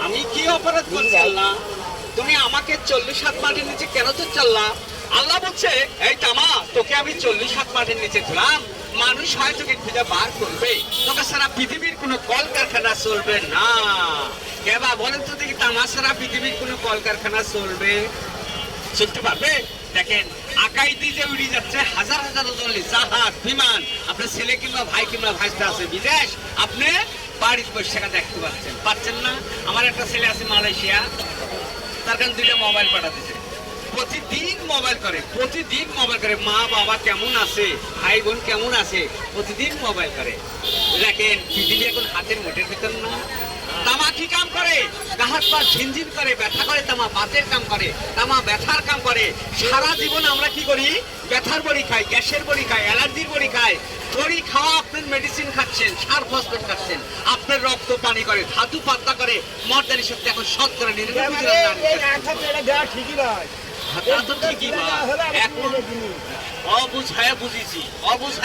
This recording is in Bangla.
আমি কি অপরাধ করছি, আল্লাহ? তুমি আমাকে চল্লিশ হাত মাটির নিচে কেন তো আল্লাহ? বলছে, এই তামা, তোকে আমি চল্লিশ হাত মাটির নিচে দিলাম মানুষ হয় তোকে খুঁজে বার করবে। তোকে সারা পৃথিবীর কোনো কলকারখানা চলবে না। কেবা বলেন তো দেখি, তামা সারা পৃথিবীর কোনো কলকারখানা চলবে? চলতে পারবে? দেখেন আকাই দিয়ে উড়ে যাচ্ছে, হাজার হাজার ওজন জাহাজ, বিমান, আপনার ছেলে কিংবা ভাই কিংবা ভাইস্তা আছে, বিদেশ, আপনি বাড়ির থাকা দেখতে পাচ্ছেন। পাচ্ছেন না? আমার একটা ছেলে আছে মালয়েশিয়া, তার কারণে দুইটা মোবাইল পাঠাতেছে প্রতিদিন মোবাইল করে, প্রতিদিন মোবাইল করে। মা, বাবা কেমন আছে? ভাই, বোন কেমন আছে? প্রতিদিন মোবাইল করে। দেখেন, পৃথিবী এখন হাতের মুঠের ভিতর না। তামা কি কাম করে গাহাত পা ঝিনঝিন করে ব্যথা করে তামা বাতের কাম করে তামা ব্যথার কাম করে। সারা জীবন আমরা কি করি? ব্যথার বড়ি খাই গ্যাসের বড়ি খাই অ্যালার্জির বড়ি খাই। বড়ি খাওয়া আপনার মেডিসিন খাচ্ছেন সার ফসফেট খাচ্ছেন। আপনার রক্ত পানি করে ধাতু পাতলা করে মর্দানি শক্তি এখন শত করে নিরানব্বই জন নারী ঠিকই নয়। তা তো ঠিকই বা। অবুঝায় বুঝেছি অবুঝায়